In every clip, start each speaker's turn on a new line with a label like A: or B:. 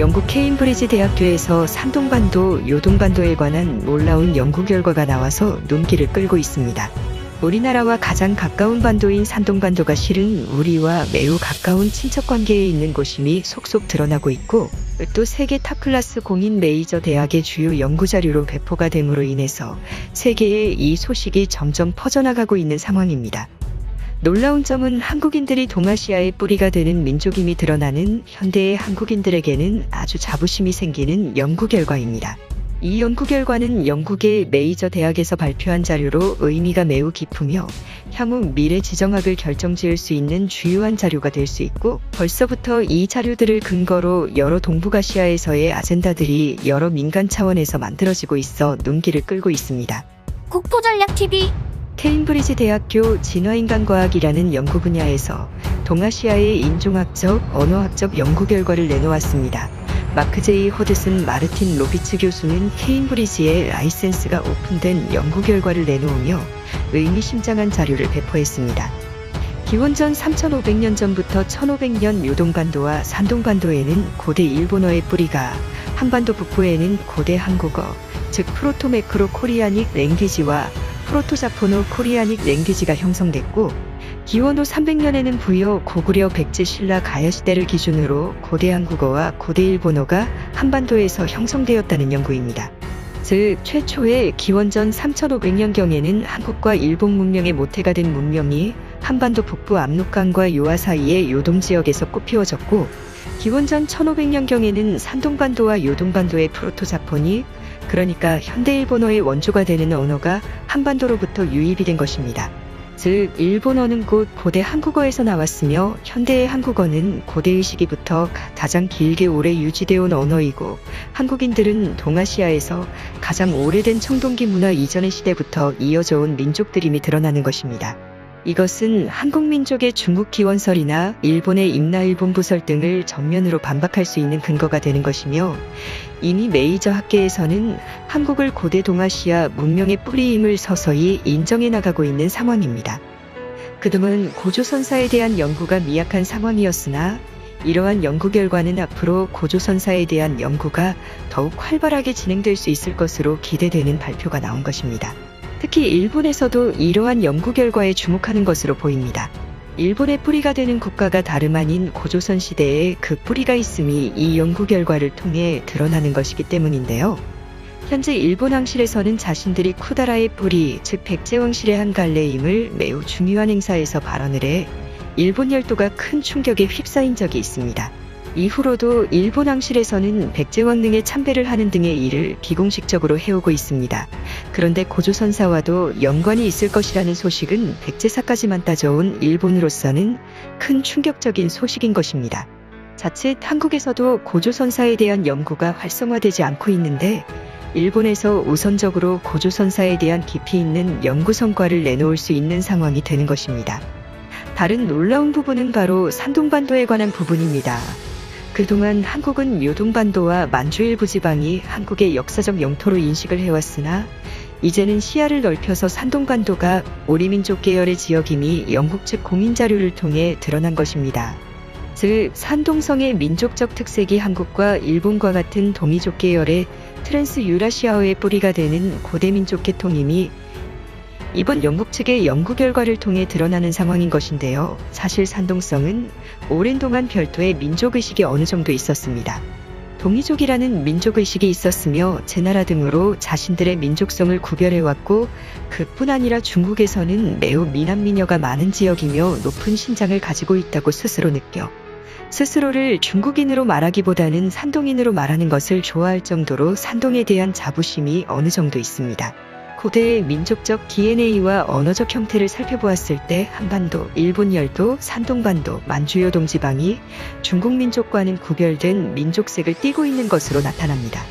A: 영국 케임브리지 대학교에서 산동반도, 요동반도에 관한 놀라운 연구 결과가 나와서 눈길을 끌고 있습니다. 우리나라와 가장 가까운 반도인 산동반도가 실은 우리와 매우 가까운 친척 관계에 있는 곳임이 속속 드러나고 있고 또 세계 탑클래스 공인 메이저 대학의 주요 연구 자료로 배포가 됨으로 인해서 세계에 이 소식이 점점 퍼져나가고 있는 상황입니다. 놀라운 점은 한국인들이 동아시아의 뿌리가 되는 민족임이 드러나는 현대의 한국인들에게는 아주 자부심이 생기는 연구 결과입니다. 이 연구 결과는 영국의 메이저 대학에서 발표한 자료로 의미가 매우 깊으며 향후 미래 지정학을 결정지을 수 있는 주요한 자료가 될 수 있고 벌써부터 이 자료들을 근거로 여러 동북아시아에서의 아젠다들이 여러 민간 차원에서 만들어지고 있어 눈길을 끌고 있습니다.
B: 국토전략TV
A: 케임브리지 대학교 진화인간과학이라는 연구 분야에서 동아시아의 인종학적, 언어학적 연구 결과를 내놓았습니다. 마크 제이 호드슨 마르틴 로비츠 교수는 케임브리지의 라이센스가 오픈된 연구 결과를 내놓으며 의미심장한 자료를 배포했습니다. 기원전 3500년 전부터 1500년 요동반도와 산동반도에는 고대 일본어의 뿌리가 한반도 북부에는 고대 한국어, 즉 프로토메크로 코리아닉 랭귀지와 프로토자포노 코리아닉 랭귀지가 형성됐고 기원 후 300년에는 부여 고구려 백제 신라 가야 시대를 기준으로 고대 한국어와 고대 일본어가 한반도에서 형성되었다는 연구입니다. 즉 최초의 기원전 3500년경에는 한국과 일본 문명의 모태가 된 문명이 한반도 북부 압록강과 요하 사이의 요동 지역에서 꽃피워졌고 기원전 1500년경에는 산동반도와 요동반도의 프로토자폰이 그러니까 현대 일본어의 원조가 되는 언어가 한반도로부터 유입이 된 것입니다. 즉 일본어는 곧 고대 한국어에서 나왔으며 현대의 한국어는 고대의 시기부터 가장 길게 오래 유지되어 온 언어이고 한국인들은 동아시아에서 가장 오래된 청동기 문화 이전의 시대부터 이어져 온 민족들임이 드러나는 것입니다. 이것은 한국 민족의 중국 기원설이나 일본의 임나일본 부설 등을 정면으로 반박할 수 있는 근거가 되는 것이며 이미 메이저 학계에서는 한국을 고대 동아시아 문명의 뿌리임을 서서히 인정해 나가고 있는 상황입니다. 그동안 고조선사에 대한 연구가 미약한 상황이었으나 이러한 연구 결과는 앞으로 고조선사에 대한 연구가 더욱 활발하게 진행될 수 있을 것으로 기대되는 발표가 나온 것입니다. 특히 일본에서도 이러한 연구 결과에 주목하는 것으로 보입니다. 일본의 뿌리가 되는 국가가 다름 아닌 고조선 시대에 그 뿌리가 있음이 이 연구 결과를 통해 드러나는 것이기 때문인데요. 현재 일본 왕실에서는 자신들이 쿠다라의 뿌리, 즉 백제 왕실의 한 갈래임을 매우 중요한 행사에서 발언을 해 일본 열도가 큰 충격에 휩싸인 적이 있습니다. 이후로도 일본 왕실에서는 백제왕릉에 참배를 하는 등의 일을 비공식적으로 해오고 있습니다. 그런데 고조선사와도 연관이 있을 것이라는 소식은 백제사까지만 따져온 일본으로서는 큰 충격적인 소식인 것입니다. 자칫 한국에서도 고조선사에 대한 연구가 활성화되지 않고 있는데 일본에서 우선적으로 고조선사에 대한 깊이 있는 연구 성과를 내놓을 수 있는 상황이 되는 것입니다. 다른 놀라운 부분은 바로 산동반도에 관한 부분입니다. 그동안 한국은 요동반도와 만주 일부 지방이 한국의 역사적 영토로 인식을 해왔으나 이제는 시야를 넓혀서 산동반도가 오리민족 계열의 지역임이 영국 측 공인 자료를 통해 드러난 것입니다. 즉 산동성의 민족적 특색이 한국과 일본과 같은 동이족 계열의 트랜스 유라시아어의 뿌리가 되는 고대 민족 계통임이 이번 영국 측의 연구 결과를 통해 드러나는 상황인 것인데요. 사실 산동성은 오랜 동안 별도의 민족의식이 어느 정도 있었습니다. 동이족이라는 민족의식이 있었으며 제나라 등으로 자신들의 민족성을 구별해왔고 그뿐 아니라 중국에서는 매우 미남미녀가 많은 지역이며 높은 신장을 가지고 있다고 스스로 느껴 스스로를 중국인으로 말하기보다는 산동인으로 말하는 것을 좋아할 정도로 산동에 대한 자부심이 어느 정도 있습니다. 고대의 민족적 DNA와 언어적 형태를 살펴보았을 때 한반도, 일본 열도, 산동반도, 만주요 동 지방이 중국 민족과는 구별된 민족색을 띠고 있는 것으로 나타납니다.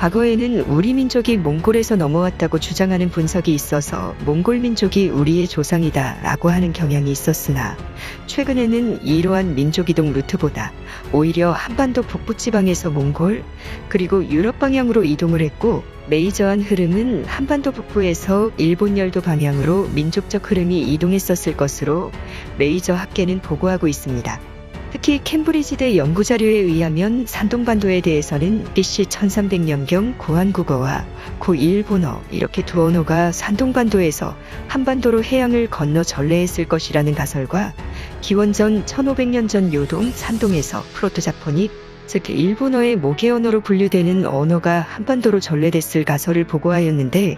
A: 과거에는 우리 민족이 몽골에서 넘어왔다고 주장하는 분석이 있어서 몽골 민족이 우리의 조상이다 라고 하는 경향이 있었으나 최근에는 이러한 민족 이동 루트보다 오히려 한반도 북부지방에서 몽골 그리고 유럽 방향으로 이동을 했고 메이저한 흐름은 한반도 북부에서 일본 열도 방향으로 민족적 흐름이 이동했었을 것으로 메이저 학계는 보고하고 있습니다. 특히 캠브리지대 연구자료에 의하면 산동반도에 대해서는 BC 1300년경 고한국어와 고일본어 이렇게 두 언어가 산동반도에서 한반도로 해양을 건너 전래했을 것이라는 가설과 기원전 1500년 전 요동 산동에서 프로토자포닉 즉 일본어의 모계 언어로 분류되는 언어가 한반도로 전래됐을 가설을 보고하였는데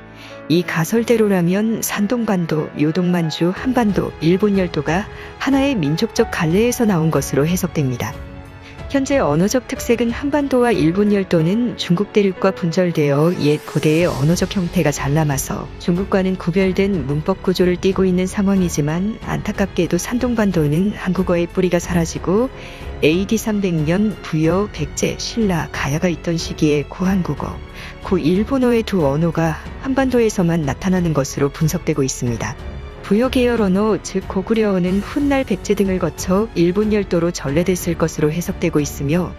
A: 이 가설대로라면 산동반도, 요동만주, 한반도, 일본 열도가 하나의 민족적 갈래에서 나온 것으로 해석됩니다. 현재 언어적 특색은 한반도와 일본 열도는 중국 대륙과 분절되어 옛 고대의 언어적 형태가 잘 남아서 중국과는 구별된 문법 구조를 띠고 있는 상황이지만 안타깝게도 산동반도는 한국어의 뿌리가 사라지고 AD 300년 부여, 백제, 신라, 가야가 있던 시기에 고한국어, 고일본어의 두 언어가 한반도에서만 나타나는 것으로 분석되고 있습니다. 부여 계열 언어, 즉 고구려어는 훗날 백제 등을 거쳐 일본 열도로 전래됐을 것으로 해석되고 있으며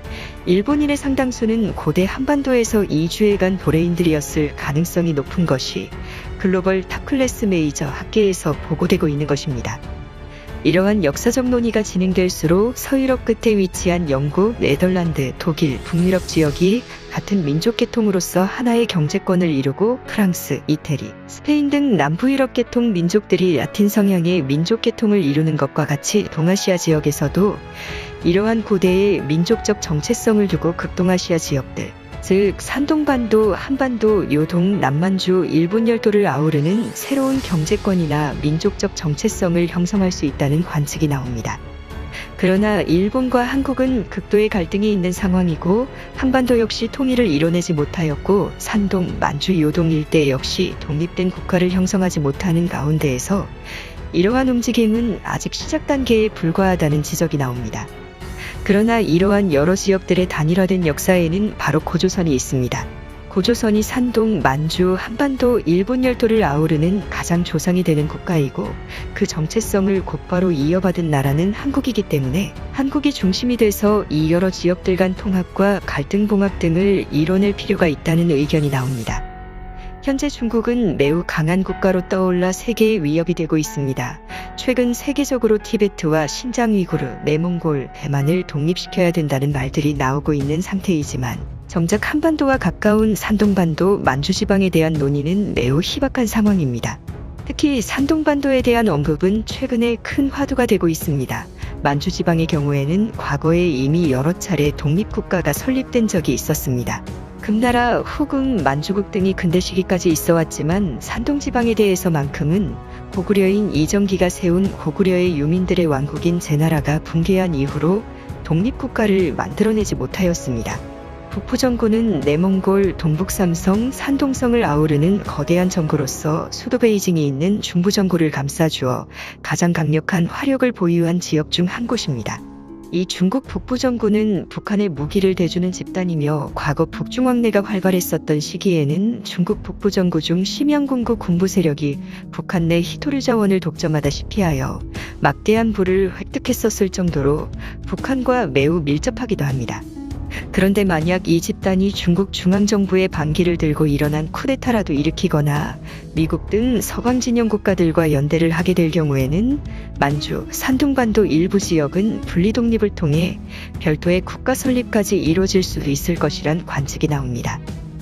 A: 일본인의 상당수는 고대 한반도에서 이주해간 도래인들이었을 가능성이 높은 것이 글로벌 탑클래스 메이저 학계에서 보고되고 있는 것입니다. 이러한 역사적 논의가 진행될수록 서유럽 끝에 위치한 영국, 네덜란드, 독일, 북유럽 지역이 같은 민족 계통으로서 하나의 경제권을 이루고 프랑스, 이태리, 스페인 등 남부 유럽 계통 민족들이 라틴 성향의 민족 계통을 이루는 것과 같이 동아시아 지역에서도 이러한 고대의 민족적 정체성을 두고 극동아시아 지역들, 즉 산동반도, 한반도, 요동, 남만주, 일본 열도를 아우르는 새로운 경제권이나 민족적 정체성을 형성할 수 있다는 관측이 나옵니다. 그러나 일본과 한국은 극도의 갈등이 있는 상황이고 한반도 역시 통일을 이뤄내지 못하였고 산동, 만주, 요동 일대 역시 독립된 국가를 형성하지 못하는 가운데에서 이러한 움직임은 아직 시작 단계에 불과하다는 지적이 나옵니다. 그러나 이러한 여러 지역들의 단일화된 역사에는 바로 고조선이 있습니다. 고조선이 산동, 만주, 한반도, 일본 열도를 아우르는 가장 조상이 되는 국가이고 그 정체성을 곧바로 이어받은 나라는 한국이기 때문에 한국이 중심이 돼서 이 여러 지역들 간 통합과 갈등 봉합 등을 이뤄낼 필요가 있다는 의견이 나옵니다. 현재 중국은 매우 강한 국가로 떠올라 세계의 위협이 되고 있습니다. 최근 세계적으로 티베트와 신장 위구르, 내몽골, 대만을 독립시켜야 된다는 말들이 나오고 있는 상태이지만 정작 한반도와 가까운 산동반도, 만주지방에 대한 논의는 매우 희박한 상황입니다. 특히 산동반도에 대한 언급은 최근에 큰 화두가 되고 있습니다. 만주지방의 경우에는 과거에 이미 여러 차례 독립국가가 설립된 적이 있었습니다. 금나라, 후금, 만주국 등이 근대 시기까지 있어 왔지만 산동 지방에 대해서만큼은 고구려인 이정기가 세운 고구려의 유민들의 왕국인 제나라가 붕괴한 이후로 독립국가를 만들어내지 못하였습니다. 북부정부는 내몽골, 동북삼성, 산동성을 아우르는 거대한 정부로서 수도 베이징이 있는 중부정부를 감싸주어 가장 강력한 화력을 보유한 지역 중 한 곳입니다. 이 중국 북부 정부는 북한의 무기를 대주는 집단이며 과거 북중왕래가 활발했었던 시기에는 중국 북부 정부 중 심양군구 군부 세력이 북한 내 히토류 자원을 독점하다시피 하여 막대한 부를 획득했었을 정도로 북한과 매우 밀접하기도 합니다. 그런데 만약 이 집단이 중국 중앙정부의 반기를 들고 일어난 쿠데타라도 일으키거나 미국 등 서방 진영 국가들과 연대를 하게 될 경우에는 만주, 산둥반도 일부 지역은 분리 독립을 통해 별도의 국가 설립까지 이루어질 수도 있을 것이란 관측이 나옵니다.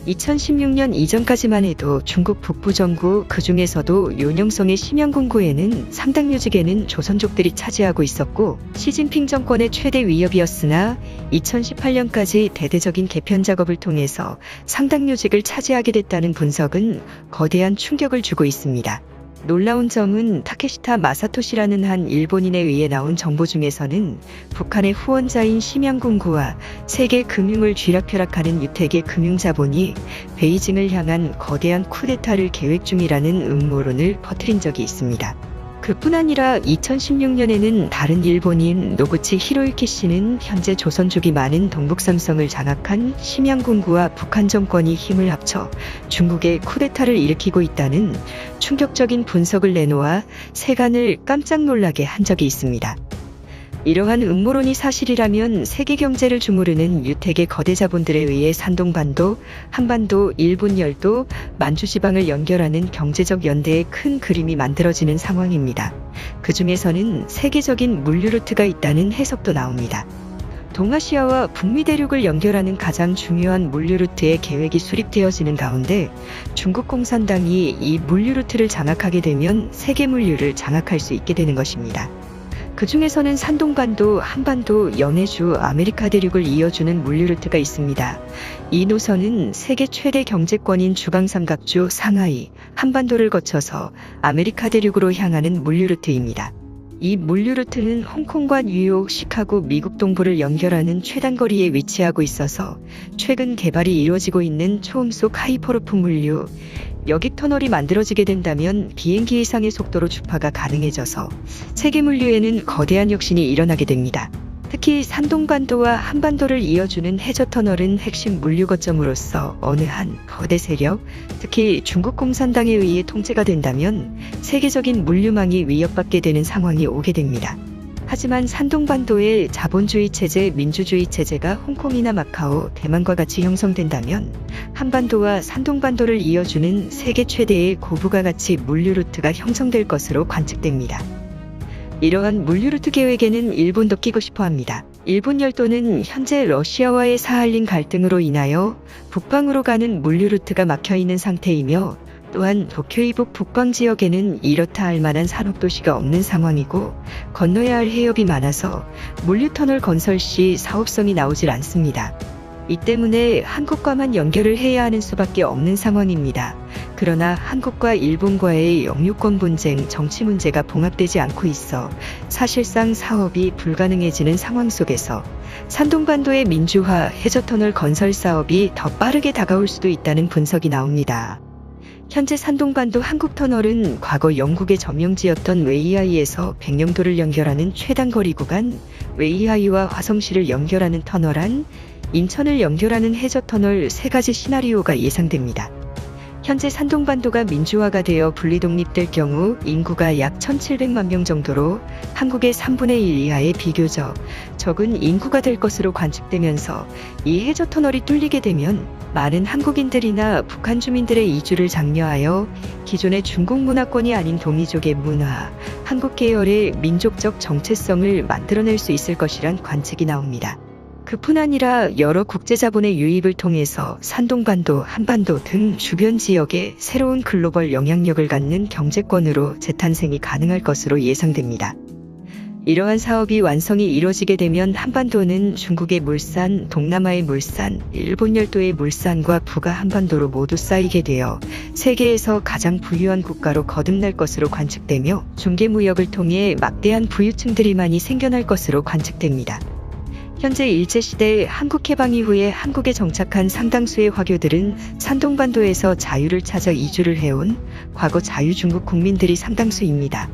A: 2016년 이전까지만 해도 중국 북부정부 그 중에서도 요령성의 심양군구에는 상당 묘직에는 조선족들이 차지하고 있었고 시진핑 정권의 최대 위협이었으나 2018년까지 대대적인 개편 작업을 통해서 상당 묘직을 차지하게 됐다는 분석은 거대한 충격을 주고 있습니다. 놀라운 점은 타케시타 마사토시라는 한 일본인에 의해 나온 정보 중에서는 북한의 후원자인 심양군구와 세계 금융을 쥐락펴락하는 유택의 금융자본이 베이징을 향한 거대한 쿠데타를 계획 중이라는 음모론을 퍼뜨린 적이 있습니다. 그뿐 아니라 2016년에는 다른 일본인 노구치 히로유키 씨는 현재 조선족이 많은 동북삼성을 장악한 심양군구와 북한 정권이 힘을 합쳐 중국의 쿠데타를 일으키고 있다는 충격적인 분석을 내놓아 세간을 깜짝 놀라게 한 적이 있습니다. 이러한 음모론이 사실이라면 세계 경제를 주무르는 유택의 거대 자본들에 의해 산동반도, 한반도, 일본 열도, 만주 지방을 연결하는 경제적 연대의 큰 그림이 만들어지는 상황입니다. 그 중에서는 세계적인 물류 루트가 있다는 해석도 나옵니다. 동아시아와 북미 대륙을 연결하는 가장 중요한 물류 루트의 계획이 수립되어지는 가운데 중국 공산당이 이 물류 루트를 장악하게 되면 세계 물류를 장악할 수 있게 되는 것입니다. 그 중에서는 산동반도, 한반도, 연해주, 아메리카 대륙을 이어주는 물류 루트가 있습니다. 이 노선은 세계 최대 경제권인 주방삼각주 상하이, 한반도를 거쳐서 아메리카 대륙으로 향하는 물류 루트입니다. 이 물류 루트는 홍콩과 뉴욕, 시카고, 미국 동부를 연결하는 최단거리에 위치하고 있어서 최근 개발이 이루어지고 있는 초음속 하이퍼루프 물류, 여객 터널이 만들어지게 된다면 비행기 이상의 속도로 주파가 가능해져서 세계 물류에는 거대한 혁신이 일어나게 됩니다. 특히 산동반도와 한반도를 이어주는 해저 터널은 핵심 물류 거점으로서 어느 한 거대 세력, 특히 중국 공산당에 의해 통제가 된다면 세계적인 물류망이 위협받게 되는 상황이 오게 됩니다. 하지만 산동반도의 자본주의 체제, 민주주의 체제가 홍콩이나 마카오, 대만과 같이 형성된다면 한반도와 산동반도를 이어주는 세계 최대의 고부가 가치 물류 루트가 형성될 것으로 관측됩니다. 이러한 물류 루 트 계획에는 일본도 끼고 싶어 합니다. 일본 열도는 현재 러시아와의 사할린 갈등으로 인하여 북방으로 가는 물류 루트가 막혀 있는 상태이며 또한 도쿄 이북 북방 지역에는 이렇다 할 만한 산업 도시가 없는 상황이고 건너야 할 해협이 많아서 물류 터널 건설 시 사업성이 나오질 않습니다. 이 때문에 한국과만 연결을 해야 하는 수밖에 없는 상황입니다. 그러나 한국과 일본과의 영유권 분쟁, 정치 문제가 봉합되지 않고 있어 사실상 사업이 불가능해지는 상황 속에서 산동반도의 민주화, 해저터널 건설 사업이 더 빠르게 다가올 수도 있다는 분석이 나옵니다. 현재 산동반도 한국터널은 과거 영국의 점령지였던 웨이하이에서 백령도를 연결하는 최단거리 구간, 웨이하이와 화성시를 연결하는 터널 안, 인천을 연결하는 해저 터널 세 가지 시나리오가 예상됩니다. 현재 산동반도가 민주화가 되어 분리독립될 경우 인구가 약 1,700만 명 정도로 한국의 3분의 1 이하의 비교적 적은 인구가 될 것으로 관측되면서 이 해저 터널이 뚫리게 되면 많은 한국인들이나 북한 주민들의 이주를 장려하여 기존의 중국 문화권이 아닌 동이족의 문화, 한국 계열의 민족적 정체성을 만들어낼 수 있을 것이란 관측이 나옵니다. 그뿐 아니라 여러 국제자본의 유입을 통해서 산동반도, 한반도 등 주변 지역에 새로운 글로벌 영향력을 갖는 경제권으로 재탄생이 가능할 것으로 예상됩니다. 이러한 사업이 완성이 이루어지게 되면 한반도는 중국의 물산, 동남아의 물산, 일본 열도의 물산과 북아 한반도로 모두 쌓이게 되어 세계에서 가장 부유한 국가로 거듭날 것으로 관측되며 중개무역을 통해 막대한 부유층들이 많이 생겨날 것으로 관측됩니다. 현재 일제시대 한국 해방 이후에 한국에 정착한 상당수의 화교들은 산동반도에서 자유를 찾아 이주를 해온 과거 자유중국 국민들이 상당수입니다.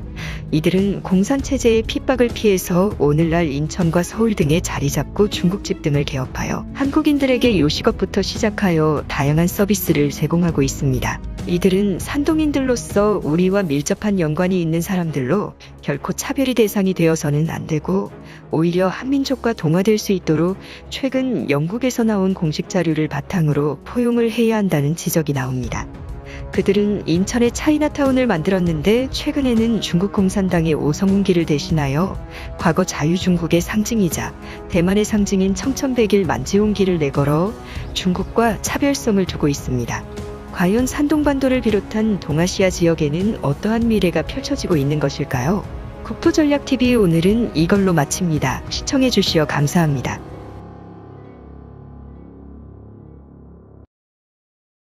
A: 이들은 공산체제의 핍박을 피해서 오늘날 인천과 서울 등에 자리 잡고 중국집 등을 개업하여 한국인들에게 요식업부터 시작하여 다양한 서비스를 제공하고 있습니다. 이들은 산동인들로서 우리와 밀접한 연관이 있는 사람들로 결코 차별이 대상이 되어서는 안 되고 오히려 한민족과 동화될 수 있도록 최근 영국에서 나온 공식 자료를 바탕으로 포용을 해야 한다는 지적이 나옵니다. 그들은 인천에 차이나타운을 만들었는데 최근에는 중국 공산당의 오성훈기를 대신하여 과거 자유중국의 상징이자 대만의 상징인 청천백일 만지홍기를 내걸어 중국과 차별성을 두고 있습니다. 과연 산동반도를 비롯한 동아시아 지역에는 어떠한 미래가 펼쳐지고 있는 것일까요? 국토전략TV 오늘은 이걸로 마칩니다. 시청해주시어 감사합니다.